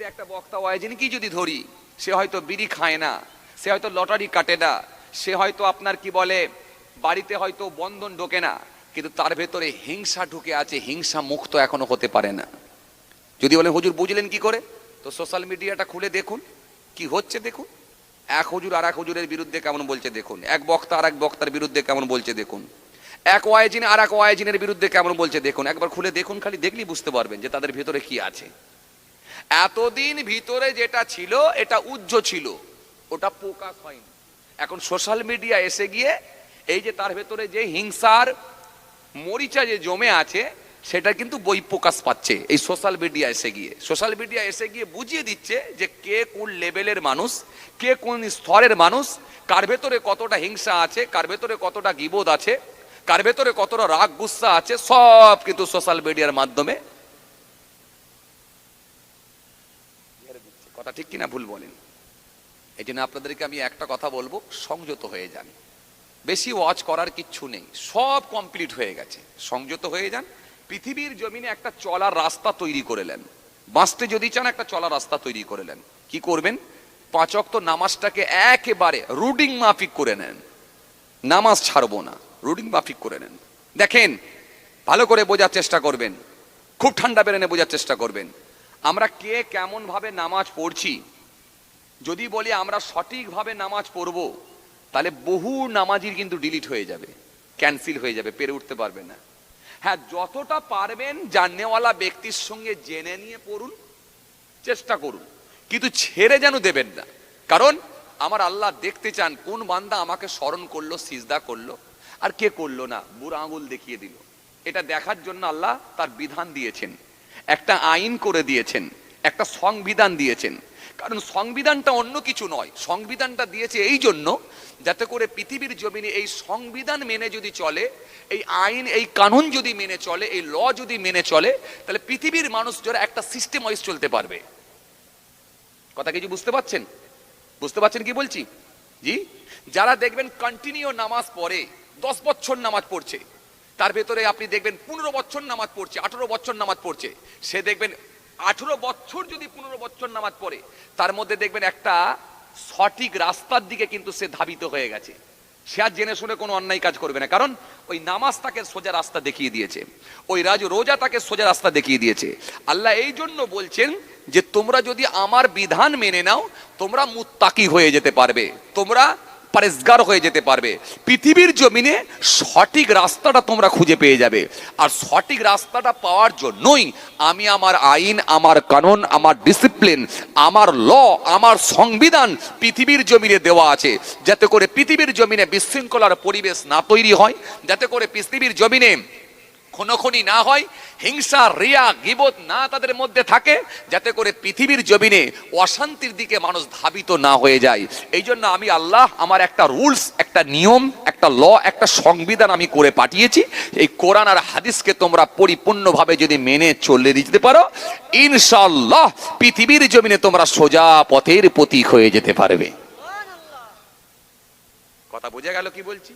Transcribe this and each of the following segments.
মুহূর্তে একটা বক্তা ওয়াইজিনকে যদি ধরি, সে হয়তো বিড়ি খায় না, সে হয়তো লটারি কাটে না, সে হয়তো আপনার কি বলে, বাড়িতে হয়তো বন্ধন ঢোকে না, কিন্তু তার ভেতরে হিংসা ঢুকে আছে, হিংসা মুক্ত এখনও হতে পারে না। যদি বলেন হুজুর, বুঝলেন কি করে? তো সোশ্যাল মিডিয়াটা খুলে দেখুন, কি হচ্ছে দেখুন। এক হুজুর আর এক হুজুরের বিরুদ্ধে কেমন বলছে দেখুন। এক বক্তা আর এক বক্তার বিরুদ্ধে কেমন বলছে দেখুন। এক ওয়াইজিন আর এক ওয়াইজিনের বিরুদ্ধে কেমন বলছে দেখুন। একবার খুলে দেখুন, খালি দেখলেই বুঝতে পারবেন যে তাদের ভেতরে কি আছে। এতদিন ভিতরে যেটা ছিল, এটা উজ্জ্ব ছিল। ওটা প্রকাশ হয়নি এখন সোশ্যাল মিডিয়া এসে গিয়ে এই যে তার ভেতরে যে হিংসার মরিচা যে জমে আছে, সেটা কিন্তু বই প্রকাশ পাচ্ছে এই সোশ্যাল মিডিয়া এসে গিয়ে। সোশ্যাল মিডিয়া এসে গিয়ে বুঝিয়ে দিচ্ছে যে কে কোন লেভেলের মানুষ, কে কোন স্তরের মানুষ, কার ভেতরে কতটা হিংসা আছে, কার ভেতরে কতটা গিবোধ আছে, কার ভেতরে কতটা রাগ গুসা আছে, সব কিন্তু সোশ্যাল মিডিয়ার মাধ্যমে কথা ঠিক কিনা ভুল বলেন। এই জন্য আপনাদেরকে আমি একটা কথা বলব, সংযত হয়ে যান। বেশি ওয়াচ করার কিচ্ছু নেই, সব কমপ্লিট হয়ে গেছে। সংযত হয়ে যান, পৃথিবীর জমিনে একটা চলার রাস্তা তৈরি করে নেন। বাঁচতে যদি চান, একটা চলার রাস্তা তৈরি করে নেন। কি করবেন? পাঁচ অক্ত নামাজটাকে একেবারে রুডিং মাফিক করে নেন। নামাজ ছাড়বো না রুডিং মাফিক করে নেন। দেখেন, ভালো করে বোঝার চেষ্টা করবেন। খুব ঠান্ডা বেরেনে বোঝার চেষ্টা করবেন। আমরা কে কেমন ভাবে নামাজ পড়ছি? যদি বলি আমরা সঠিকভাবে নামাজ পড়ব, তাহলে বহু নামাজির কিন্তু ডিলিট হয়ে যাবে ক্যান্সেল হয়ে যাবে, পেরে উঠতে পারবে না। হ্যাঁ যতটা পারবেন জানেওয়ালা ব্যক্তির সঙ্গে জেনে নিয়ে পড়ুন, চেষ্টা করুন। কিন্তু ছেড়ে যেন দেবেন না। কারণ আমার আল্লাহ দেখতে চান কোন বান্দা আমাকে স্মরণ করল, সিজদা করল, আর কে করল না, বুড়া আঙুল দেখিয়ে দিল। এটা দেখার জন্য আল্লাহ তার বিধান দিয়েছেন। একটা আইন করে দিয়েছেন, একটা সংবিধান দিয়েছেন। কারণ সংবিধানটা অন্য কিছু নয়, সংবিধানটা দিয়েছে এই জন্য যাতে করে পৃথিবীর জমিনে এই সংবিধান মেনে যদি চলে, এই আইন, এই কানুন যদি মেনে চলে, এই ল যদি মেনে চলে, তাহলে পৃথিবীর মানুষ যারা একটা সিস্টেম ওয়াইজ চলতে পারবে। কথা কিছু বুঝতে পারছেন? বুঝতে পারছেন কি বলছি? জি? যারা দেখবেন কন্টিনিউ নামাজ পড়ে, দশ বছর নামাজ পড়ছে তার ভেতরে আপনি দেখবেন পনেরো বছর নামাজ পড়ছে, আঠেরো বছর নামাজ পড়ছে। সে দেখবেন আঠেরো বছর যদি পনেরো বছর নামাজ পড়ে, তার মধ্যে দেখবেন একটা সঠিক রাস্তার দিকে কিন্তু সে ধাবিত হয়ে গেছে। সে আর জেনে শুনে কোনো অন্যায় কাজ করবে না, কারণ ওই নামাজ তাকে সোজা রাস্তা দেখিয়ে দিয়েছে। ওই রাজ রোজা তাকে সোজা রাস্তা দেখিয়ে দিয়েছে। আল্লাহ এই জন্য বলছেন যে তোমরা যদি আমার বিধান মেনে নাও, তোমরা মুত্তাকি হয়ে যেতে পারবে। তোমরা পরেজগার হয়ে যেতে পারবে। পৃথিবীর জমিনে সঠিক রাস্তাটা তোমরা খুঁজে পেয়ে যাবে। আর সঠিক রাস্তাটা পাওয়ার জন্যই আমি আমার আইন, আমার কানুন, আমার ডিসিপ্লিন আমার ল আমার সংবিধান পৃথিবীর জমিনে দেওয়া আছে। যাতে করে পৃথিবীর জমিনে বিশৃঙ্খলার পরিবেশ না তৈরি হয়, যাতে করে পৃথিবীর জমিনে খুনোখুনি না হয় হিংসা রিয়া গিবত না তাদের মধ্যে থাকে যাতে করে পৃথিবীর জমিনে অশান্তির দিকে মানুষ ধাবিত না হয়ে যায়। এই জন্য আমি আল্লাহ আমার একটা রুলস একটা নিয়ম একটা ল একটা সংবিধান আমি করে পাঠিয়েছি। এই কোরআন আর হাদিসকে তোমরা পরিপূর্ণভাবে যদি মেনে চলে দিতে পারো ইনশাল্লাহ পৃথিবীর জমিনে তোমরা সোজা পথের প্রতীক হয়ে যেতে পারবে। কথা বোঝা গেল কি বলছি?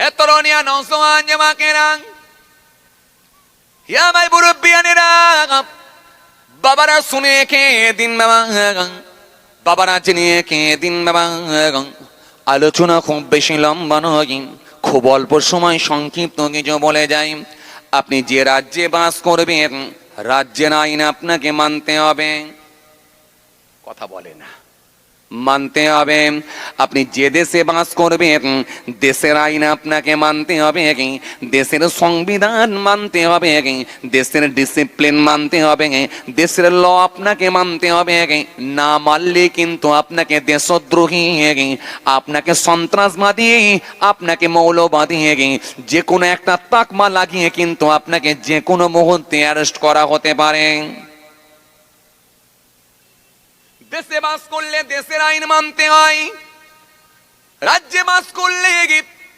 হে তরুণিয়া নৌসমান জামাকেরাং ইয়া ভাই মুরব্বিয়ানেরা বাবারা শুনে কে দিন বাবা বাবারা জেনে কে দিন বাবা আলোচনা খুব বেশি লম্বা নয় খুব অল্প সময় সংক্ষিপ্ত কিছু বলে যাই আপনি যে রাজ্যে বাস করবেন রাজ্যের আইন আপনাকে মানতে হবে কথা বলে না মানতে হবে। আপনি যে দেশে বাস করবেন, দেশের আইন আপনাকে মানতে হবে। দেশের সংবিধান মানতে হবে। দেশের ডিসিপ্লিন মানতে হবে। দেশের ল আপনাকে মানতে হবে। না মানলে কিন্তু আপনাকে দেশদ্রোহী। আপনাকে সন্ত্রাসবাদী, আপনাকে মৌলবাদী। যে কোনো একটা তাকমা লাগিয়ে কিন্তু আপনাকে যে কোনো মুহূর্তে অ্যারেস্ট করা হতে পারে। দেশে বাস করলে দেশের আইন মানতে হয়। রাজ্যে বাস করলে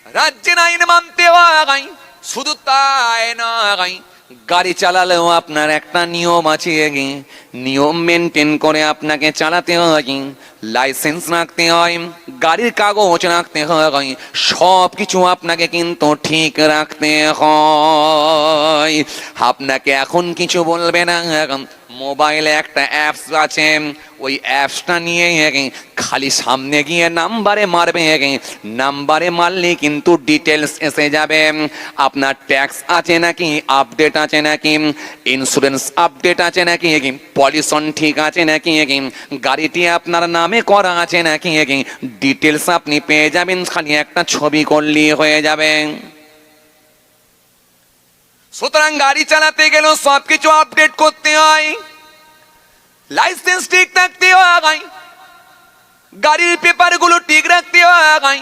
রাজ্যের আইন মানতে হয়। শুধু তাই নয়, গাড়ি চালালেও আপনার একটা নিয়ম আছে নিয়ম মেনটেন করে আপনাকে চালাতে হয়। লাইসেন্স রাখতে হয়, গাড়ির কাগজ রাখতে হয়। সব কিছু আপনাকে কিন্তু ঠিক রাখতে হয়। আপনাকে এখন কিছু বলবে না। মোবাইলে একটা অ্যাপস আছে, ওই অ্যাপসটা নিয়ে খালি সামনে গিয়ে নাম্বারে মারবে নাম্বারে মারলে কিন্তু ডিটেলস এসে যাবে। আপনার ট্যাক্স আছে নাকি আপডেট আছে নাকি ইন্স্যুরেন্স আপডেট আছে নাকি পলিউশন ঠিক আছে নাকি, গাড়িটি আপনার নামে করা আছে নাকি ডিটেলস আপনি পেয়ে যাবেন, খালি একটা ছবি করলেই হয়ে যাবে। সুতরাং গাড়ি চালাতে গেলেও সবকিছু আপডেট করতে হয়। লাইসেন্স ঠিক থাকতে হয়। গাড়ির পেপারগুলো ঠিক রাখতে হয়।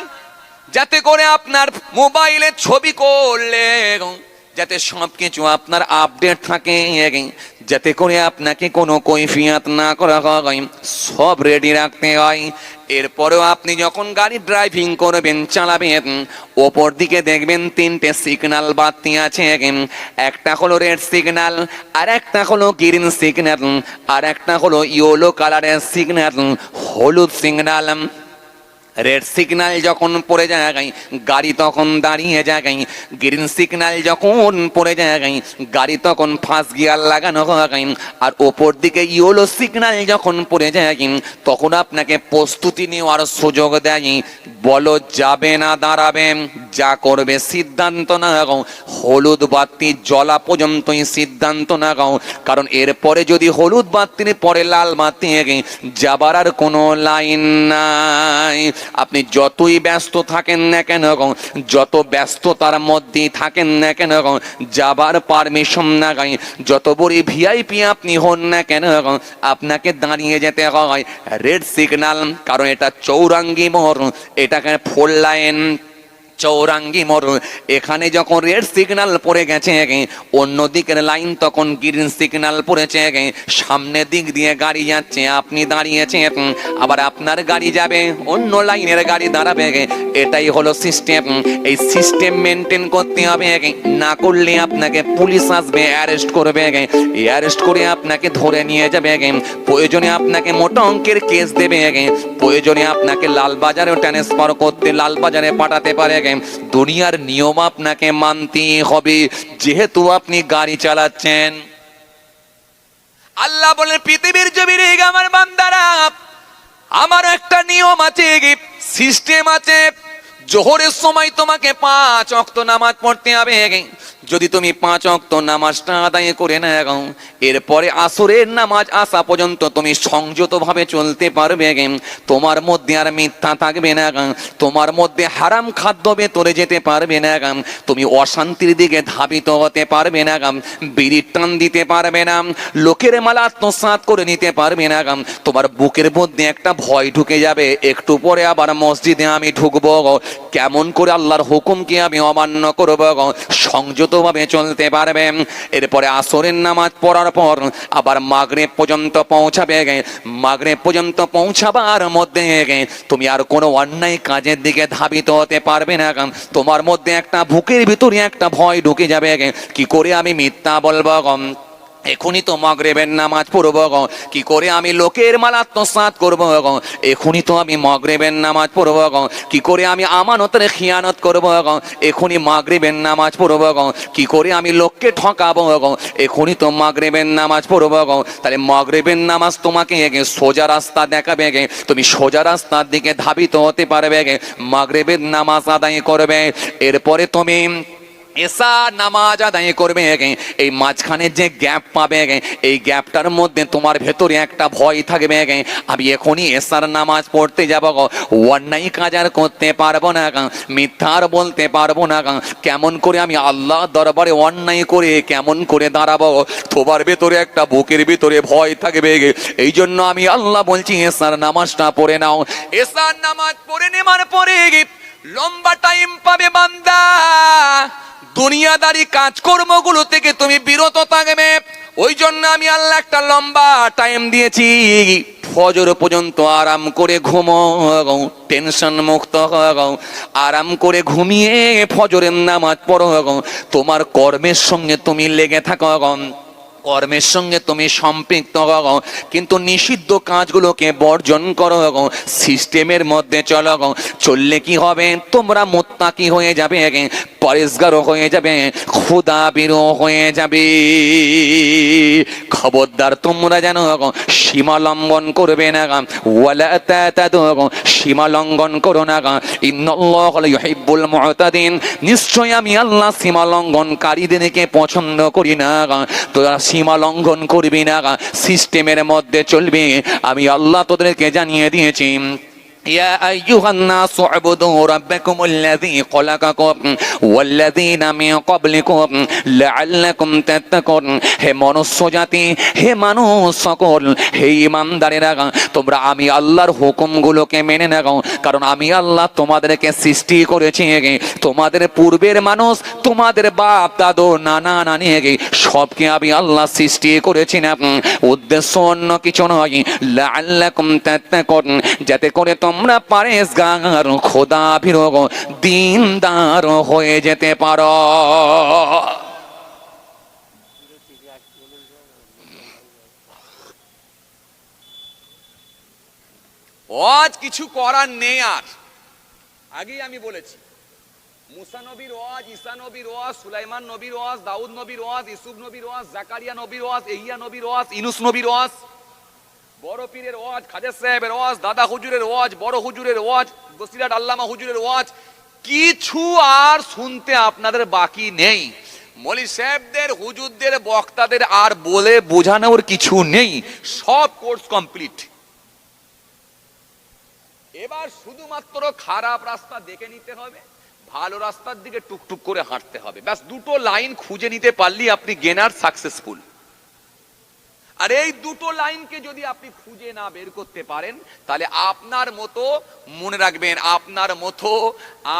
যাতে করে আপনার মোবাইলে ছবি করলে। যাতে সব কিছু আপনার আপডেট থাকে, যাতে করে আপনাকে কোনো কৈফিয়াত না করা হয়, সব রেডি রাখতে হয়। এরপরেও আপনি যখন গাড়ি ড্রাইভিং করবেন, চালাবেন, ওপর দিকে দেখবেন তিনটে সিগনাল বাতি আছে। একটা হলো রেড সিগনাল আর একটা হলো গ্রিন সিগন্যাল আর একটা হলো ইয়েলো কালারের সিগনাল হলুদ সিগন্যাল রেড সিগনাল যখন পড়ে যায়, গাড়ি তখন দাঁড়িয়ে যায় গ্রিন সিগনাল যখন পড়ে যায়, গাড়ি তখন ফার্স্ট গিয়ার লাগানো হয়, আর ওপর দিকে ইয়েলো সিগনাল যখন পড়ে যায়, তখন আপনাকে প্রস্তুতি নেওয়ার সুযোগ দেয় বলো, যাবে না, দাঁড়াবে, যা করবে সিদ্ধান্ত না গাও। হলুদ বাতি জ্বলা পর্যন্তই সিদ্ধান্ত না গাও। কারণ এরপরে যদি হলুদ বাতির পরে লাল বাতি যাবার আর কোনো লাইন নাই। আপনি যতই ব্যস্ত থাকেন না কেন গাও, যত ব্যস্ততার মধ্যেই থাকেন না কেন গাও, যাবার পারমিশন না গাই। যত বড় ভিআইপি আপনি হন না কেন গাও, আপনাকে দাঁড়িয়ে যেতে হয়। রেড সিগন্যাল, কারণ এটা চৌরাঙ্গি মোড় এটাকে ফোর লাইন চৌরাঙ্গি মোড় এখানে যখন রেড সিগন্যাল পড়ে গেছে অন্য দিকের লাইন তখন গ্রিন সিগন্যাল পড়েছে। সামনের দিক দিয়ে গাড়ি যাচ্ছে, আপনি দাঁড়িয়েছেন, আবার আপনার গাড়ি যাবে, অন্য লাইনের গাড়ি দাঁড়াবে। এটাই হলো সিস্টেম এই সিস্টেম মেনটেন করতে হবে। না করলে আপনাকে পুলিশ আসবে অ্যারেস্ট করবে। অ্যারেস্ট করে আপনাকে ধরে নিয়ে যাবে। প্রয়োজনে আপনাকে মোটা অঙ্কের কেস দেবে। প্রয়োজনে আপনাকে লালবাজারেও ট্রান্সফার করতে, লালবাজারে পাঠাতে পারে। দুনিয়ার নিয়ম আপনাকে মানতে হবে। যেহেতু আপনি গাড়ি চালাচ্ছেন। আল্লাহ বলে পৃথিবীর জমির আমার বান্দারা, আমার একটা নিয়ম আছে, সিস্টেম আছে। জোহরের সময় তোমাকে পাঁচ অক্ত নামাজ পড়তে হবে। যদি তুমি পাঁচ অক্ত নামাজটা আদায় করে না এরপরে আসরের নামাজ আসা পর্যন্ত তুমি সংযতভাবে চলতে পারবে। তোমার মধ্যে আর মিথ্যা থাকবে না। তোমার মধ্যে হারাম খাদ্য ভেতরে যেতে পারবে না। তুমি অশান্তির দিকে ধাবিত হতে পারবে না। বিড়ির টান দিতে পারবে না। লোকের মালা আত্মসাত করে নিতে পারবে না। তোমার বুকের মধ্যে একটা ভয় ঢুকে যাবে। একটু পরে আবার মসজিদে আমি ঢুকবো। কেমন করে আল্লাহর হুকুমকে আমি অমান্য করব? সংযতভাবে চলতে পারবে। এরপরে আসরের নামাজ পড়ার পর আবার মাগরে পর্যন্ত পৌঁছাবে। মাগরে পর্যন্ত পৌঁছাবার মধ্যে তুমি আর কোনো অন্যায় কাজের দিকে ধাবিত হতে পারবে না। তোমার মধ্যে একটা বুকের ভিতরে একটা ভয় ঢুকে যাবে। কি করে আমি মিথ্যা বলব এখনই তো মগরেবের নামাজ পড়ব কি করে আমি লোকের মাল আত্মসাত করব এখনই তো আমি মগরেবের নামাজ পড়ব কি করে আমি আমানতের খিয়ানত করব এখনই মাগরেবের নামাজ পড়ব কি করে আমি লোককে ঠকাবো এখনই তো মাগরেবের নামাজ পড়ব তাহলে মগরেবের নামাজ তোমাকে সোজা রাস্তা দেখাবে গে। তুমি সোজা রাস্তার দিকে ধাবিত হতে পারবে গে। মাগরেবের নামাজ আদায় করবে। এরপরে তুমি এসা নামাজ আদায় করবে এই মাঝখানে যে গ্যাপ পাবে এই গ্যাপটার মধ্যে তোমার ভেতরে একটা ভয় থাকবে আমি এখনই এসার নামাজ পড়তে যাব অন্যায় কাজ আর করতে পারব না মিথ্যার বলতে পারব না কেমন করে আমি আল্লাহ দরবারে অন্যায় করে কেমন করে দাঁড়াবো তোমার ভেতরে একটা বুকের ভিতরে ভয় থাকবে এই জন্য আমি আল্লাহ বলছি, এসার নামাজটা পড়ে নাও। এসার নামাজ পড়ে নেওয়ার পরে লম্বা টাইম পাবে বান্দা। দুনিয়াদারি কাজকর্মগুলো থেকে তুমি বিরত থাকবে। ওই জন্য আমি আল্লাহ একটা লম্বা টাইম দিয়েছি। ফজর পর্যন্ত আরাম করে ঘুমো টেনশন মুক্ত আরাম করে ঘুমিয়ে ফজরের নামাজ পড়ো। তোমার কর্মের সঙ্গে তুমি লেগে থাকো। কর্মের সঙ্গে তুমি সম্পৃক্ত হও, কিন্তু নিষিদ্ধ কাজগুলোকে বর্জন করো। সিস্টেমের মধ্যে চলো। চললে কি হবে? তোমরা মোত্তাকি হয়ে যাবে। পরেশগার হয়ে যাবে খুদা বিরো হয়ে যাবে। খবরদার তোমরা যেন সীমা লঙ্ঘন করবে না ওয়ালা তাতাদু সীমা লঙ্ঘন করো না ইন্নাল্লাহ ইউহিব্বুল মুতাদিন, নিশ্চয় আমি আল্লাহ সীমা লঙ্ঘনকারীদেরকে পছন্দ করি না গা। তোরা সীমা লঙ্ঘন করবি না গা, সিস্টেমের মধ্যে চলবে। আমি আল্লাহ তোদেরকে জানিয়ে দিয়েছি يا أيها الناس اعبدوا ربكم الذي خلقكم والذين من قبلكم لعلكم تتقون হে মনুষ্য জাতি হে মানুষ সকল হে ইমানদারেরা তোমরা আমি আল্লাহর হুকুমগুলোকে মেনে নাও কারণ আমি আল্লাহ তোমাদেরকে সৃষ্টি করেছি তোমাদের পূর্বের মানুষ তোমাদের বাপ দাদু নানা নানি সবকে আমি আল্লাহ সৃষ্টি করেছি না উদ্দেশ্য অন্য কিছু নয় লাআল্লাকুম তাত্তাকুন যাতে করে তোমরা পারেসগার খোদা বিরোগ, দিনদার হয়ে যেতে পারো। আজ কিছু করার নেই আর। আগেই আমি বলেছি, মুসা নবীর ওয়াজ, ঈসা নবীর ওয়াজ, সুলাইমান নবীর ওয়াজ, দাউদ নবীর ওয়াজ, ইসুফ নবীর ওয়াজ, জাকারিয়া নবীর ওয়াজ ইহিয়া নবীর ওয়াজ, ইনুস নবীর ওয়াজ। বড় পীরের ওয়াজ খাজা সাহেবের ওয়াজ, দাদা হুজুরের ওয়াজ, বড় হুজুরের ওয়াজ বসিরাট আল্লামা হুজুরের ওয়াজ, কিছু আর শুনতে আপনাদের বাকি নেই। মলি সাহেবদের, হুজুরদের, বক্তাদের আর বলে বোঝানোর কিছু নেই। সব কোর্স কমপ্লিট। এবার শুধুমাত্র খারাপ রাস্তা দেখে নিতে হবে, ভালো রাস্তার দিকে টুকটুক করে হাঁটতে হবে। ব্যাস, দুটো লাইন খুঁজে নিতে পারলেই আপনি গেনার সাকসেসফুল আর এই দুটো লাইনকে যদি আপনি খুঁজে না বের করতে পারেন, তাহলে আপনার মতো, মনে রাখবেন, আপনার মতো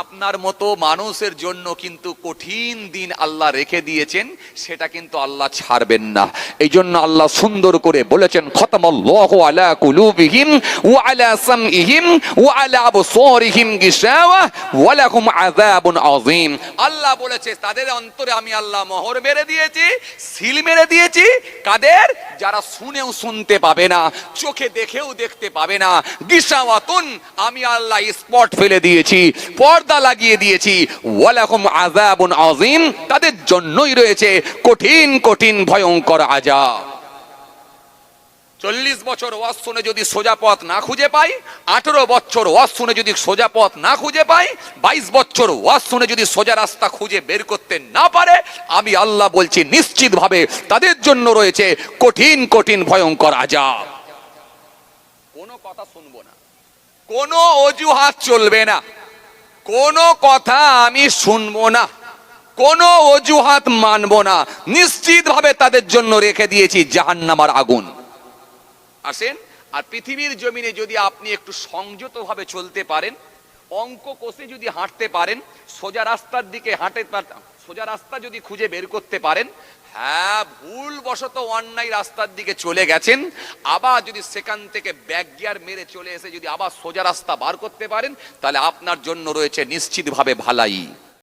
আপনার মতো মানুষের জন্য কিন্তু কঠিন দিন আল্লাহ রেখে দিয়েছেন, সেটা কিন্তু আল্লাহ ছাড়বেন না। এই জন্য আল্লাহ সুন্দর করে বলেছেন, খতমাল্লাহু আলা কুলুবিহিম ওয়া আলা সামইহিম ওয়া আলা আবসারিহিম গিশাওয়া ওয়া লাহুম আযাবুন আযীম। আল্লাহ বলেছে, তাদের অন্তরে আমি আল্লাহ মোহর মেরে দিয়েছি, সিল মেরে দিয়েছি। কাদের? যারা শুনেও শুনতে পাবে না, চোখে দেখেও দেখতে পাবে না। গিসাওয়াতুন আমি আল্লাহ স্পট ফেলে দিয়েছি, পর্দা লাগিয়ে দিয়েছি। ওয়ালাকুম আযাবুন আযীম, তাদের জন্যই রয়েছে কঠিন কঠিন, ভয়ঙ্কর আযাব। চল্লিশ বছর ওয়াজ শুনে যদি সোজা পথ না খুঁজে পাই, আঠেরো বছর ওয়াজ শুনে যদি সোজা পথ না খুঁজে পাই, বাইশ বছর ওয়াজ শুনে যদি সোজা রাস্তা খুঁজে বের করতে না পারে, আমি আল্লাহ বলছি নিশ্চিত ভাবে তাদের জন্য রয়েছে কঠিন কঠিন, ভয়ঙ্কর আজাব। কোনো কথা শুনব না। কোনো অজুহাত চলবে না। কোনো কথা আমি শুনব না। কোনো অজুহাত মানবো না। নিশ্চিত ভাবে তাদের জন্য রেখে দিয়েছি জাহান্নামার আগুন। আসেন। আর পৃথিবীর জমিনে যদি আপনি একটু সংযতভাবে চলতে পারেন, অঙ্ক কষে যদি হাঁটতে পারেন, সোজা রাস্তার দিকে হাঁটে সোজা রাস্তা যদি খুঁজে বের করতে পারেন হ্যাঁ ভুল বশত অন্যায় রাস্তার দিকে চলে গেছেন, আবার যদি সেখান থেকে ব্যাক গিয়ার মেরে চলে এসে যদি আবার সোজা রাস্তা বার করতে পারেন, তাহলে আপনার জন্য রয়েছে নিশ্চিতভাবে ভালাই।